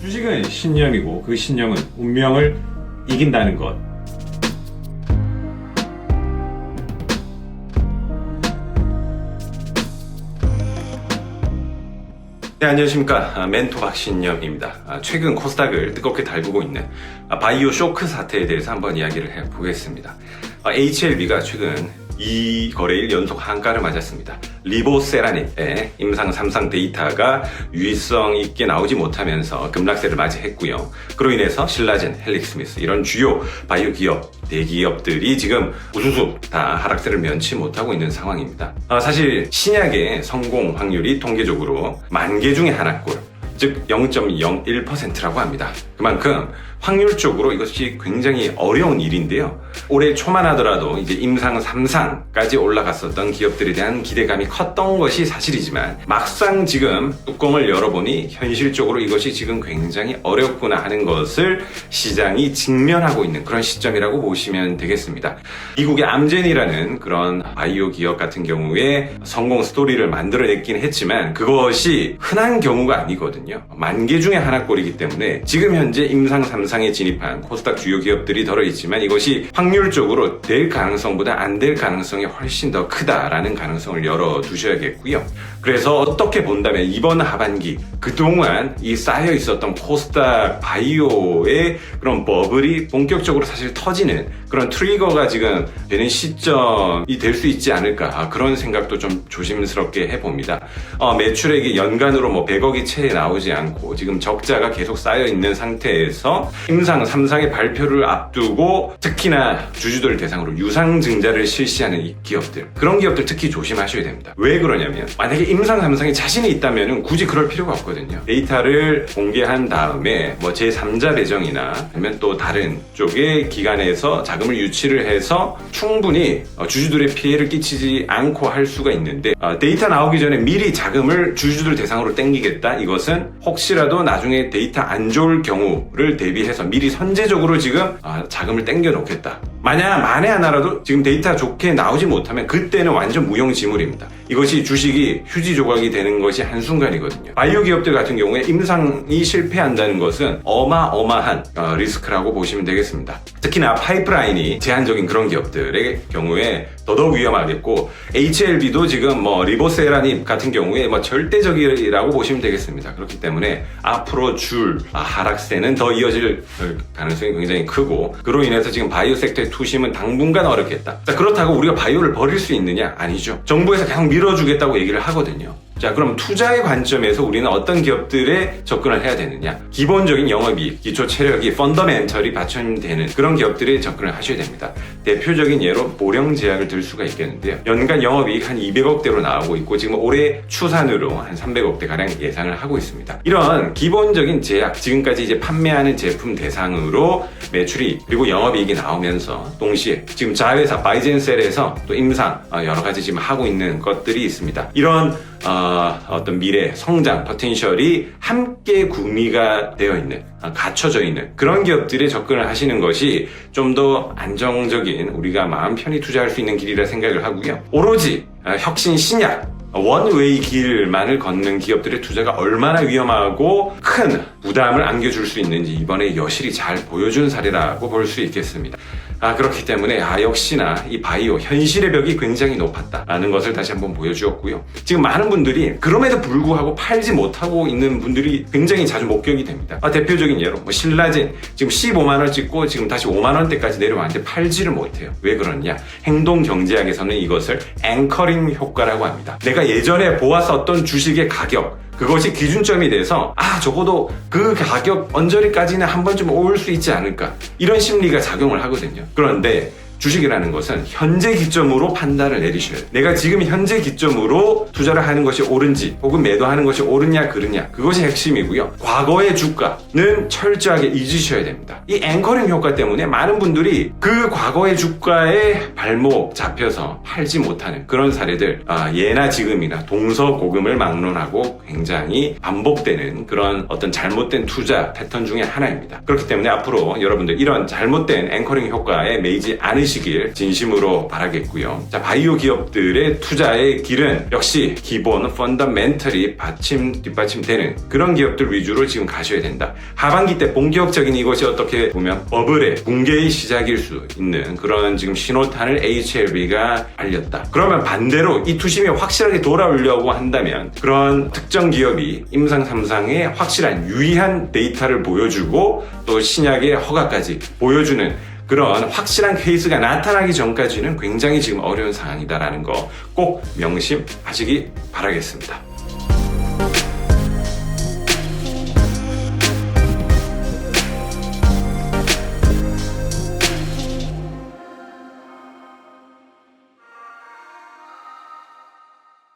주식은 신념이고 그 신념은 운명을 이긴다는 것. 네, 안녕하십니까. 아, 멘토 박신념입니다. 아, 최근 코스닥을 뜨겁게 달구고 있는 아, 바이오 쇼크 사태에 대해서 한번 이야기를 해보겠습니다. 아, HLB가 최근 이 거래일 연속 한가를 맞았습니다. 리보세라닌의 임상 3상 데이터가 유의성 있게 나오지 못하면서 급락세를 맞이했고요. 그로 인해서 신라젠, 헬릭스미스 이런 주요 바이오 기업, 대기업들이 지금 우수수 다 하락세를 면치 못하고 있는 상황입니다. 아, 사실 신약의 성공 확률이 통계적으로 만 개 중에 하나 꼴, 즉 0.01%라고 합니다. 그만큼 확률적으로 이것이 굉장히 어려운 일인데요. 올해 초만 하더라도 이제 임상 3상까지 올라갔었던 기업들에 대한 기대감이 컸던 것이 사실이지만 막상 지금 뚜껑을 열어보니 현실적으로 이것이 지금 굉장히 어렵구나 하는 것을 시장이 직면하고 있는 그런 시점이라고 보시면 되겠습니다. 미국의 암젠이라는 그런 바이오 기업 같은 경우에 성공 스토리를 만들어냈긴 했지만 그것이 흔한 경우가 아니거든요. 만 개 중에 하나 꼴이기 때문에 지금 현재 임상 3상에 진입한 코스닥 주요 기업들이 덜어 있지만 이것이 확률 적으로 될 가능성보다 안 될 가능성이 훨씬 더 크다라는 가능성을 열어두셔야겠고요. 그래서 어떻게 본다면 이번 하반기 그동안 이 쌓여 있었던 코스닥 바이오의 그런 버블이 본격적으로 사실 터지는 그런 트리거가 지금 되는 시점이 될 수 있지 않을까 아, 그런 생각도 좀 조심스럽게 해봅니다. 어, 매출액이 연간으로 뭐 100억이 채 나오지 않고 지금 적자가 계속 쌓여 있는 상태에서 임상 3상의 발표를 앞두고 특히나 주주들 대상으로 유상증자를 실시하는 이 기업들 그런 기업들 특히 조심하셔야 됩니다. 왜 그러냐면 만약에 임상 3상에 자신이 있다면 굳이 그럴 필요가 없거든요. 데이터를 공개한 다음에 뭐 제3자 배정이나 아니면 또 다른 쪽의 기관에서 자금을 유치를 해서 충분히 어, 주주들의 피해를 끼치지 않고 할 수가 있는데 어, 데이터 나오기 전에 미리 자금을 주주들 대상으로 땡기겠다 이것은 혹시라도 나중에 데이터 안 좋을 경우를 대비해서 미리 선제적으로 지금 아, 자금을 땡겨 놓겠다 만약 만에 하나라도 지금 데이터 좋게 나오지 못하면 그때는 완전 무용지물입니다. 이것이 주식이 휴지 조각이 되는 것이 한순간이거든요. 바이오 기업들 같은 경우에 임상이 실패한다는 것은 어마어마한 어, 리스크라고 보시면 되겠습니다. 특히나 파이프라인이 제한적인 그런 기업들의 경우에 더더욱 위험하겠고 HLB도 지금 뭐 리보세라님 같은 경우에 뭐 절대적이라고 보시면 되겠습니다. 그렇기 때문에 앞으로 줄 아, 하락세는 더 이어질 가능성이 굉장히 크고 그로 인해서 지금 바이오 섹터 의 투심은 당분간 어렵겠다. 자, 그렇다고 우리가 바이오를 버릴 수 있느냐? 아니죠. 정부에서 계속 밀어주겠다고 얘기를 하거든요. 자, 그럼 투자의 관점에서 우리는 어떤 기업들에 접근을 해야 되느냐? 기본적인 영업이익, 기초 체력이 펀더멘털이 받쳐되는 그런 기업들에 접근을 하셔야 됩니다. 대표적인 예로 보령 제약을 들 수가 있겠는데요. 연간 영업이익 한 200억대로 나오고 있고 지금 올해 추산으로 한 300억대 가량 예상을 하고 있습니다. 이런 기본적인 제약, 지금까지 이제 판매하는 제품 대상으로 매출이 그리고 영업이익이 나오면서 동시에 지금 자회사 바이젠셀에서 또 임상 어, 여러 가지 지금 하고 있는 것들이 있습니다. 이런 어, 어떤 미래 성장 포텐셜이 함께 구미가 되어 있는 어, 갖춰져 있는 그런 기업들에 접근을 하시는 것이 좀 더 안정적인 우리가 마음 편히 투자할 수 있는 길이라 생각을 하고요. 오로지 어, 혁신 신약 원웨이 길만을 걷는 기업들의 투자가 얼마나 위험하고 큰 부담을 안겨줄 수 있는지 이번에 여실히 잘 보여준 사례라고 볼 수 있겠습니다. 아, 그렇기 때문에, 아, 역시나 이 바이오, 현실의 벽이 굉장히 높았다라는 것을 다시 한번 보여주었고요. 지금 많은 분들이 그럼에도 불구하고 팔지 못하고 있는 분들이 굉장히 자주 목격이 됩니다. 아, 대표적인 예로, 뭐, 신라젠, 지금 15만 원 찍고 지금 다시 5만 원대까지 내려왔는데 팔지를 못해요. 왜 그러냐? 행동 경제학에서는 이것을 앵커링 효과라고 합니다. 내가 예전에 보았었던 주식의 가격, 그것이 기준점이 돼서 아 적어도 그 가격 언저리까지는 한 번쯤 올 수 있지 않을까. 이런 심리가 작용을 하거든요. 그런데 주식이라는 것은 현재 기점으로 판단을 내리셔야 돼요. 내가 지금 현재 기점으로 투자를 하는 것이 옳은지 혹은 매도하는 것이 옳으냐 그르냐 그것이 핵심이고요. 과거의 주가는 철저하게 잊으셔야 됩니다. 이 앵커링 효과 때문에 많은 분들이 그 과거의 주가에 발목 잡혀서 팔지 못하는 그런 사례들 아, 예나 지금이나 동서고금을 막론하고 굉장히 반복되는 그런 어떤 잘못된 투자 패턴 중에 하나입니다. 그렇기 때문에 앞으로 여러분들 이런 잘못된 앵커링 효과에 매이지 않으시 않으시길 진심으로 바라겠고요. 자, 바이오 기업들의 투자의 길은 역시 기본 펀더멘털이 받침 뒷받침되는 그런 기업들 위주로 지금 가셔야 된다. 하반기 때 본격적인 이것이 어떻게 보면 버블의 붕괴의 시작일 수 있는 그런 지금 신호탄을 HLB가 알렸다. 그러면 반대로 이 투심이 확실하게 돌아오려고 한다면 그런 특정 기업이 임상 3상의 확실한 유의한 데이터를 보여주고 또 신약의 허가까지 보여주는 그런 확실한 케이스가 나타나기 전까지는 굉장히 지금 어려운 상황이다라는 거 꼭 명심하시기 바라겠습니다.